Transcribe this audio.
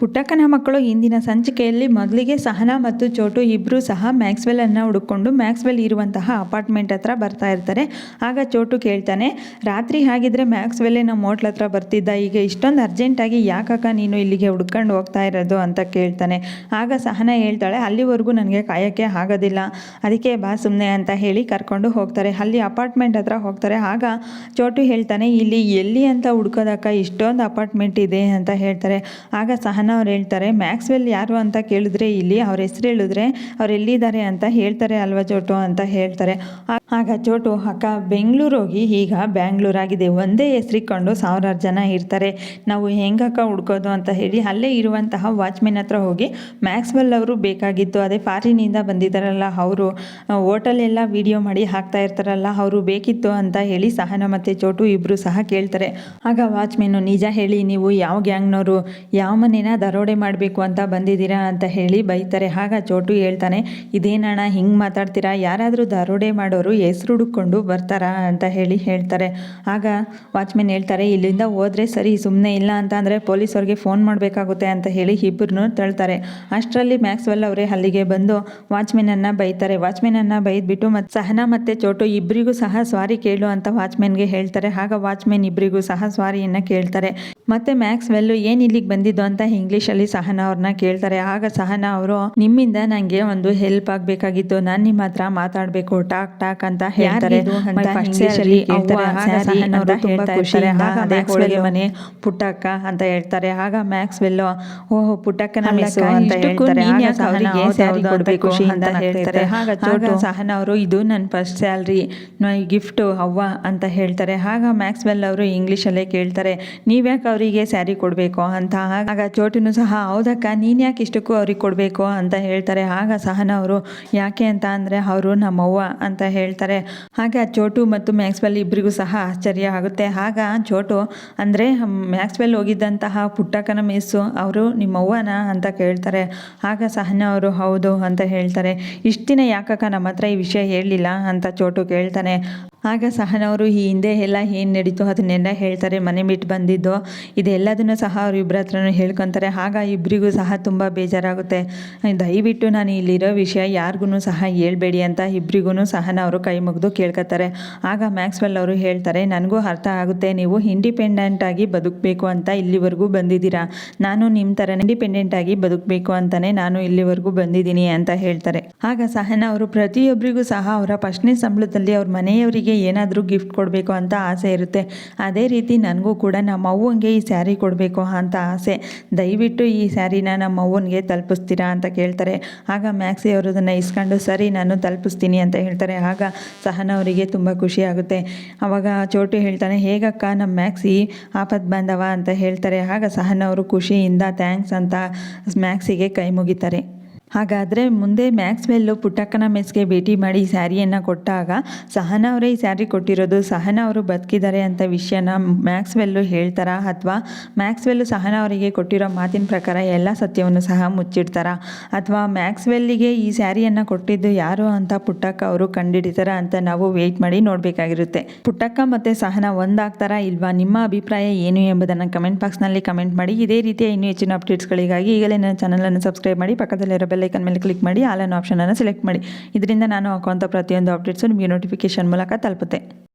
ಪುಟ್ಟಕ್ಕನ ಮಕ್ಕಳು ಇಂದಿನ ಸಂಚಿಕೆಯಲ್ಲಿ ಮೊದಲಿಗೆ ಸಹನಾ ಮತ್ತು ಚೋಟು ಇಬ್ಬರೂ ಸಹ ಮ್ಯಾಕ್ಸ್ವೆಲ್ ಅನ್ನು ಹುಡುಕೊಂಡು ಮ್ಯಾಕ್ಸ್ವೆಲ್ ಇರುವಂತಹ ಅಪಾರ್ಟ್ಮೆಂಟ್ ಹತ್ರ ಬರ್ತಾ ಇರ್ತಾರೆ. ಆಗ ಚೋಟು ಕೇಳ್ತಾನೆ, ರಾತ್ರಿ ಹಾಗಿದ್ರೆ ಮ್ಯಾಕ್ಸ್ವೆಲ್ಲೇ ನಮ್ಮ ಹೋಟ್ಲ್ ಹತ್ರ ಬರ್ತಿದ್ದ? ಈಗ ಇಷ್ಟೊಂದು ಅರ್ಜೆಂಟಾಗಿ ಯಾಕಕ್ಕ ನೀನು ಇಲ್ಲಿಗೆ ಹುಡ್ಕೊಂಡು ಹೋಗ್ತಾ ಇರೋದು? ಅಂತ ಕೇಳ್ತಾನೆ. ಆಗ ಸಹನಾ ಹೇಳ್ತಾಳೆ, ಅಲ್ಲಿವರೆಗೂ ನನಗೆ ಕಾಯೋಕ್ಕೆ ಆಗೋದಿಲ್ಲ. ಅದಕ್ಕೆ ಬಾ ಸುಮ್ಮನೆ ಅಂತ ಹೇಳಿ ಕರ್ಕೊಂಡು ಹೋಗ್ತಾರೆ. ಅಲ್ಲಿ ಅಪಾರ್ಟ್ಮೆಂಟ್ ಹತ್ರ ಹೋಗ್ತಾರೆ. ಆಗ ಚೋಟು ಹೇಳ್ತಾನೆ, ಇಲ್ಲಿ ಎಲ್ಲಿ ಅಂತ ಹುಡ್ಕೋದಕ್ಕ ಇಷ್ಟೊಂದು ಅಪಾರ್ಟ್ಮೆಂಟ್ ಇದೆ? ಅಂತ ಹೇಳ್ತಾರೆ. ಆಗ ಸಹನಾ ಅವ್ರು ಹೇಳ್ತಾರೆ, ಮ್ಯಾಕ್ಸ್ವೆಲ್ ಯಾರು ಅಂತ ಕೇಳಿದ್ರೆ ಇಲ್ಲಿ ಅವ್ರ ಹೆಸರು ಹೇಳಿದ್ರೆ ಅವ್ರು ಎಲ್ಲಿದ್ದಾರೆ ಅಂತ ಹೇಳ್ತಾರೆ ಅಲ್ವಾ ಚೋಟು ಅಂತ ಹೇಳ್ತಾರೆ. ಆಗ ಚೋಟು ಅಕ್ಕ, ಬೆಂಗಳೂರು ಹೋಗಿ ಈಗ ಬ್ಯಾಂಗ್ಳೂರಾಗಿದೆ. ಒಂದೇ ಹೆಸರಿಕೊಂಡು ಸಾವಿರಾರು ಜನ ಇರ್ತಾರೆ. ನಾವು ಹೆಂಗಕ್ಕ ಹುಡ್ಕೋದು? ಅಂತ ಹೇಳಿ ಅಲ್ಲೇ ಇರುವಂತಹ ವಾಚ್ಮೆನ್ ಹತ್ರ ಹೋಗಿ, ಮ್ಯಾಕ್ಸ್ವೆಲ್ ಅವರು ಬೇಕಾಗಿತ್ತು. ಅದೇ ಫಾರಿನಿಂದ ಬಂದಿದ್ದಾರಲ್ಲ ಅವರು. ಹೋಟೆಲ್ ಎಲ್ಲ ವಿಡಿಯೋ ಮಾಡಿ ಹಾಕ್ತಾ ಇರ್ತಾರಲ್ಲ, ಅವರು ಬೇಕಿತ್ತು ಅಂತ ಹೇಳಿ ಸಹನ ಮತ್ತು ಚೋಟು ಇಬ್ಬರು ಸಹ ಕೇಳ್ತಾರೆ. ಆಗ ವಾಚ್ಮೆನು ನಿಜ ಹೇಳಿ, ನೀವು ಯಾವ ಗ್ಯಾಂಗ್ನವರು? ಯಾವ ಮನೇನ ದರೋಡೆ ಮಾಡಬೇಕು ಅಂತ ಬಂದಿದ್ದೀರಾ ಅಂತ ಹೇಳಿ ಬೈತಾರೆ. ಆಗ ಚೋಟು ಹೇಳ್ತಾನೆ, ಇದೇನಣ್ಣ, ಹಿಂಗೆ ಮಾತಾಡ್ತೀರಾ? ಯಾರಾದರೂ ದರೋಡೆ ಮಾಡೋರು ಹೆಸರು ಹುಡುಕೊಂಡು ಬರ್ತಾರಾ? ಅಂತ ಹೇಳಿ ಹೇಳ್ತಾರೆ. ಆಗ ವಾಚ್ಮೆನ್ ಹೇಳ್ತಾರೆ, ಇಲ್ಲಿಂದ ಹೋದರೆ ಸರಿ ಸುಮ್ಮನೆ ಇಲ್ಲ ಅಂತ ಅಂದರೆ ಪೊಲೀಸವ್ರಿಗೆ ಫೋನ್ ಮಾಡಬೇಕಾಗುತ್ತೆ ಅಂತ ಹೇಳಿ ಇಬ್ಬರನ್ನು ತಳ್ತಾರೆ. ಅಷ್ಟರಲ್ಲಿ ಮ್ಯಾಕ್ಸ್ವೆಲ್ ಅವರೇ ಅಲ್ಲಿಗೆ ಬಂದು ವಾಚ್ಮೆನನ್ನು ಬೈತಾರೆ. ವಾಚ್ಮೆನನ್ನು ಬೈದ್ಬಿಟ್ಟು ಮತ್ತು ಸಹನಾ ಮತ್ತು ಚೋಟು ಇಬ್ಬರಿಗೂ ಸಹ ಸ್ವಾರಿ ಕೇಳು ಅಂತ ವಾಚ್ಮೆನ್ಗೆ ಹೇಳ್ತಾರೆ. ಆಗ ವಾಚ್ಮೆನ್ ಇಬ್ಬರಿಗೂ ಸಹ ಸ್ವಾರಿಯನ್ನು ಕೇಳ್ತಾರೆ. ಮತ್ತೆ ಮ್ಯಾಕ್ಸ್ವೆಲ್ಲು ಏನು ಇಲ್ಲಿಗೆ ಬಂದಿದ್ದು ಅಂತ ಇಂಗ್ಲೀಷಲ್ಲಿ ಸಹನ ಅವ್ರನ್ನ ಕೇಳ್ತಾರೆ. ಆಗ ಸಹನಾ ಅವರು ನಿಮ್ಮಿಂದ ನನಗೆ ಒಂದು ಹೆಲ್ಪ್ ಆಗಬೇಕಾಗಿತ್ತು. ನಾನು ನಿಮ್ಮ ಹತ್ರ ಮಾತಾಡಬೇಕು. ಟಾಕ್ ಟಾಕ್ ಅಂತ ಹೇಳ್ತಾರೆ. ಮನೆ ಪುಟ್ಟಕ್ಕ ಅಂತ ಹೇಳ್ತಾರೆ. ಆಗ ಮ್ಯಾಕ್ಸ್ವೆಲ್ ಓಹೋ ಪುಟ್ಟಕ್ಕನ ಸಹನ ಮೆಸ್ಸು ಅಂತ ಹೇಳ್ತಾರೆ. ಆಗ ಸಹನಾ ಸ್ಯಾರಿ ಅಂತ ಕೊಡ್ಬೇಕು ಖುಷಿಯಿಂದ ಅಂತ ಹೇಳ್ತಾರೆ. ಆಗ ಚೋಟು ಸಹನಾ ಅವರು ಇದು ನನ್ನ ಫಸ್ಟ್ ಸ್ಯಾಲ್ರಿ ಗಿಫ್ಟ್ ಅವ್ವ ಅಂತ ಹೇಳ್ತಾರೆ. ಆಗ ಮ್ಯಾಕ್ಸ್ವೆಲ್ ಅವರು ಇಂಗ್ಲೀಷಲ್ಲೇ ಕೇಳ್ತಾರೆ. ನೀವ್ಯಾಕೆ ಅವರಿಗೆ ಸ್ಯಾರಿ ಕೊಡ್ಬೇಕು ಅಂತ? ಆಗ ಸಹ, ಹೌದಕ್ಕ, ನೀನು ಯಾಕೆ ಇಷ್ಟಕ್ಕೂ ಅವ್ರಿಗೆ ಕೊಡಬೇಕು? ಅಂತ ಹೇಳ್ತಾರೆ. ಆಗ ಸಹನ ಅವರು, ಯಾಕೆ ಅಂತ ಅಂದರೆ, ಅವರು ನಮ್ಮವ್ವ ಅಂತ ಹೇಳ್ತಾರೆ. ಹಾಗೆ ಆ ಚೋಟು ಮತ್ತು ಮ್ಯಾಕ್ಸ್ವೆಲ್ ಇಬ್ಬರಿಗೂ ಸಹ ಆಶ್ಚರ್ಯ ಆಗುತ್ತೆ. ಆಗ ಚೋಟು, ಅಂದರೆ ಮ್ಯಾಕ್ಸ್ವೆಲ್ ಹೋಗಿದ್ದಂತಹ ಪುಟ್ಟಕ್ಕನ ಮೆಸ್ಸು ಅವರು ನಿಮ್ಮವ್ವನ? ಅಂತ ಕೇಳ್ತಾರೆ. ಆಗ ಸಹನ ಅವರು, ಹೌದು, ಅಂತ ಹೇಳ್ತಾರೆ. ಇಷ್ಟಿನ ಯಾಕಕ್ಕ ನಮ್ಮ ಹತ್ರ ಈ ವಿಷಯ ಹೇಳಲಿಲ್ಲ? ಅಂತ ಚೋಟು ಕೇಳ್ತಾನೆ. ಆಗ ಸಹನವರು ಈ ಹಿಂದೆ ಎಲ್ಲ ಏನು ನಡೀತು ಅದನ್ನೆಲ್ಲ ಹೇಳ್ತಾರೆ, ಮನೆ ಬಿಟ್ಟು ಬಂದಿದ್ದು. ಇದೆಲ್ಲದನ್ನು ಸಹ ಅವ್ರ ಇಬ್ಬರ ಹತ್ರನೂ ಹೇಳ್ಕೊತಾರೆ. ಆಗ ಇಬ್ಬರಿಗೂ ಸಹ ತುಂಬ ಬೇಜಾರಾಗುತ್ತೆ. ದಯವಿಟ್ಟು ನಾನು ಇಲ್ಲಿರೋ ವಿಷಯ ಯಾರಿಗೂ ಸಹ ಹೇಳ್ಬೇಡಿ ಅಂತ ಇಬ್ಬರಿಗೂ ಸಹನ ಅವರು ಕೈ ಮುಗಿದು ಕೇಳ್ಕೊತಾರೆ. ಆಗ ಮ್ಯಾಕ್ಸ್ವೆಲ್ ಅವರು ಹೇಳ್ತಾರೆ, ನನಗೂ ಅರ್ಥ ಆಗುತ್ತೆ. ನೀವು ಇಂಡಿಪೆಂಡೆಂಟ್ ಆಗಿ ಬದುಕಬೇಕು ಅಂತ ಇಲ್ಲಿವರೆಗೂ ಬಂದಿದ್ದೀರಾ? ನಾನು ನಿಮ್ಮ ಥರ ಇಂಡಿಪೆಂಡೆಂಟ್ ಆಗಿ ಬದುಕಬೇಕು ಅಂತಲೇ ನಾನು ಇಲ್ಲಿವರೆಗೂ ಬಂದಿದ್ದೀನಿ ಅಂತ ಹೇಳ್ತಾರೆ. ಆಗ ಸಹನ ಅವರು ಪ್ರತಿಯೊಬ್ಬರಿಗೂ ಸಹ ಅವರ ಫಸ್ಟ್ನೇ ಸಂಬಳದಲ್ಲಿ ಅವ್ರ ಮನೆಯವರಿಗೆ ಏನಾದರೂ ಗಿಫ್ಟ್ ಕೊಡಬೇಕು ಅಂತ ಆಸೆ ಇರುತ್ತೆ. ಅದೇ ರೀತಿ ನನಗೂ ಕೂಡ ನಮ್ಮ ಅವ್ವನಿಗೆ ಈ ಸ್ಯಾರಿ ಕೊಡಬೇಕು ಅಂತ ಆಸೆ. ದಯವಿಟ್ಟು ಈ ಸ್ಯಾರಿನ ನಮ್ಮ ಅವ್ವನಿಗೆ ತಲುಪಿಸ್ತೀರಾ ಅಂತ ಕೇಳ್ತಾರೆ. ಆಗ ಮ್ಯಾಕ್ಸಿ ಅವರು ಅದನ್ನು ಇಸ್ಕೊಂಡು, ಸರಿ, ನಾನು ತಲುಪಿಸ್ತೀನಿ ಅಂತ ಹೇಳ್ತಾರೆ. ಆಗ ಸಹನ ಅವರಿಗೆ ತುಂಬ ಖುಷಿ ಆಗುತ್ತೆ. ಆವಾಗ ಚೋಟು ಹೇಳ್ತಾನೆ, ಹೇಗಕ್ಕ ನಮ್ಮ ಮ್ಯಾಕ್ಸಿ ಆಪತ್ ಬಂದವ ಅಂತ ಹೇಳ್ತಾರೆ. ಆಗ ಸಹನ ಅವರು ಖುಷಿಯಿಂದ ಥ್ಯಾಂಕ್ಸ್ ಅಂತ ಮ್ಯಾಕ್ಸಿಗೆ ಕೈ ಮುಗಿತಾರೆ. ಹಾಗಾದರೆ ಮುಂದೆ ಮ್ಯಾಕ್ಸ್ವೆಲ್ಲು ಪುಟ್ಟಕ್ಕನ ಮೆಸ್ಗೆ ಭೇಟಿ ಮಾಡಿ ಸ್ಯಾರಿಯನ್ನು ಕೊಟ್ಟಾಗ ಸಹನ ಅವರೇ ಈ ಸ್ಯಾರಿ ಕೊಟ್ಟಿರೋದು, ಸಹನ ಅವರು ಬದುಕಿದ್ದಾರೆ ಅಂತ ವಿಷಯನ ಮ್ಯಾಕ್ಸ್ವೆಲ್ಲು ಹೇಳ್ತಾರಾ ಅಥವಾ ಮ್ಯಾಕ್ಸ್ವೆಲ್ಲು ಸಹನ ಅವರಿಗೆ ಕೊಟ್ಟಿರೋ ಮಾತಿನ ಪ್ರಕಾರ ಎಲ್ಲ ಸತ್ಯವನ್ನು ಸಹ ಮುಚ್ಚಿಡ್ತಾರಾ? ಅಥವಾ ಮ್ಯಾಕ್ಸ್ವೆಲ್ಲಿಗೆ ಈ ಸ್ಯಾರಿಯನ್ನು ಕೊಟ್ಟಿದ್ದು ಯಾರು ಅಂತ ಪುಟ್ಟಕ್ಕ ಅವರು ಕಂಡಿಡಿತಾರ ಅಂತ ನಾವು ವೆಯ್ಟ್ ಮಾಡಿ ನೋಡಬೇಕಾಗಿರುತ್ತೆ. ಪುಟ್ಟಕ್ಕ ಮತ್ತು ಸಹನ ಒಂದಾಗ್ತಾರಾ ಇಲ್ವಾ? ನಿಮ್ಮ ಅಭಿಪ್ರಾಯ ಏನು ಎಂಬುದನ್ನು ಕಮೆಂಟ್ ಬಾಕ್ಸ್ನಲ್ಲಿ ಕಮೆಂಟ್ ಮಾಡಿ. ಇದೇ ರೀತಿಯ ಇನ್ನೂ ಹೆಚ್ಚಿನ ಅಪ್ಡೇಟ್ಸ್ಗಳಿಗಾಗಿ ಈಗಲೇ ನನ್ನ ಚಾನಲನ್ನು ಸಬ್ಸ್ಕ್ರೈಬ್ ಮಾಡಿ ಪಕ್ಕದಲ್ಲಿರೋ ಬೆಲ್ಲೈಕನ್ ಮೇಲೆ ಕ್ಲಿಕ್ ಮಾಡಿ ಆಲ್ ಅನ್ನೋ ಆಪ್ಷನನ್ನು ಸೆಲೆಕ್ಟ್ ಮಾಡಿ. ಇದರಿಂದ ನಾನು ಹಾಕುವಂಥ ಪ್ರತಿಯೊಂದು ಅಪ್ಡೇಟ್ಸು ನಿಮಗೆ ನೋಟಿಫಿಕೇಶನ್ ಮೂಲಕ ತಲುಪುತ್ತೆ.